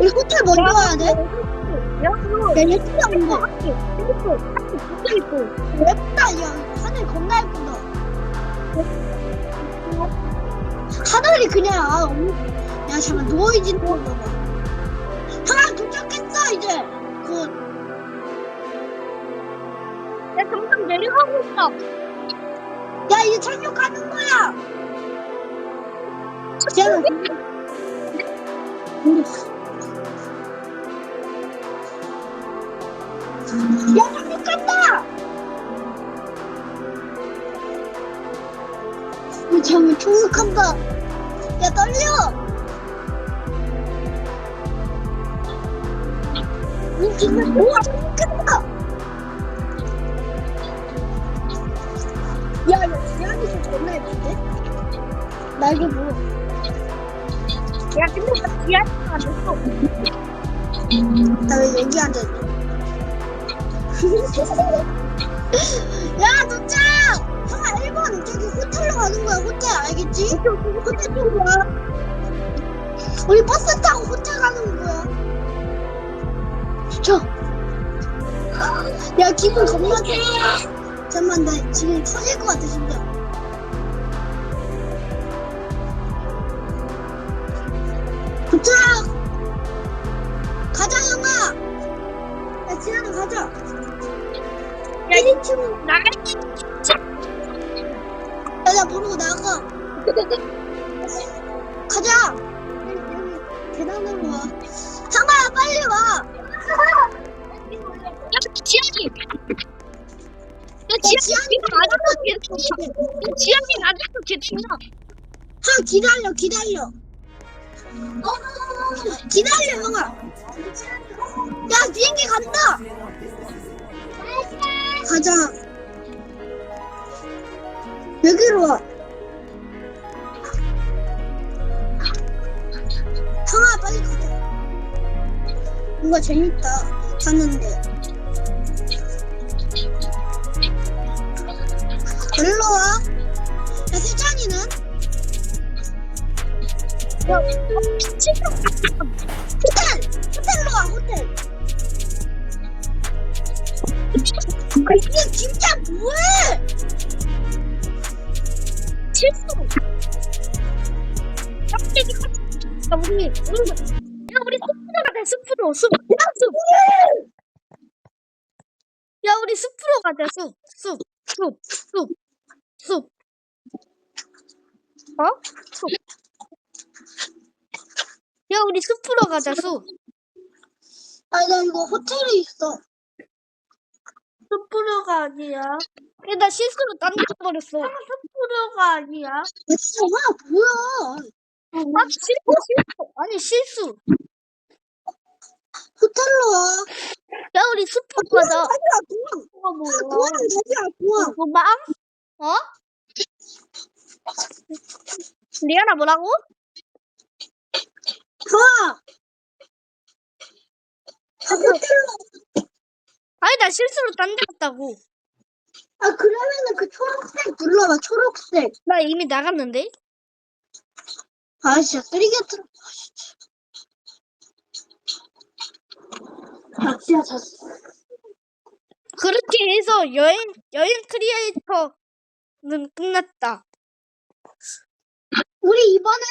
우리 호텔 먼저 가야 돼? 예쁘다 근데 학교 있고 학교 붙어 있고 예쁘다 야 하늘 겁나 예쁘다. 하늘이 그냥 아 어머 야 잠깐 누워있는 거 봐봐. 하나 도착했어 이제. 그 야 점점 내려가고 있어. 야 이제 착륙하는 거야. 쟤는 야 야 잠깐 착륙한다 야 떨려 착륙한다 야, 야, 지안이 좀 겁나 예쁜데? 날개 뭐? 야 근데 나 지하철 안 됐어 나왜 여기 앉아있지? 야, 도착! 형아, 1번 저기 호텔로 가는 거야, 호텔 알겠지? 호텔 쪽으로 와. 우리 버스 타고 호텔 가는 거야. 도착! 야, 기분 겁나 좋아. 잠깐만, 나 지금 터질 것 같아, 진짜. 도착! 가자, 형아! 야, 지안아, 가자. 야 1인칭 나가 야, 나 모르고 나가. 가자. 계단으로 와. 상아야 빨리 와. 야 지하철 야 아직도 계속 형 기다려 기다려. 기다려 형아. 야 비행기 간다. 가자. 여기로 와. 형아 빨리 가자. 뭔가 재밌다. 잤는데. 일로 와. 야 세찬이는? 야 미친 호텔! 호텔로 와 호텔. 아 이게 진짜 뭐해? 실수 야 우리 야 우리 야 우리 숲으로 가자 숲으로 숲 숲. 야 우리 숲으로 가자 숲숲숲숲숲 어? 숲. 야 우리 숲으로 가자 숲 아 나 이거 호텔에 있어. 숲으로가 아니야 야, 나 실수로 딴데 버렸어 숲으로 가 아니야 와 뭐야? 아 실수 실수 아니 실수 호텔로 와. 야 우리 숲으로 가자 가자 공항. 어 아, 뭐야 공항 가자 공항. 고마워 어? 리아나 뭐라고? 가. 아, 호텔로. 아니 나 실수로 딴 데 갔다고 아 그러면은 그 초록색 눌러봐 초록색. 나 이미 나갔는데 아 진짜 쓰레기 같은. 아 진짜 잤어. 그렇게 해서 여행 여행 크리에이터는 끝났다 우리 이번엔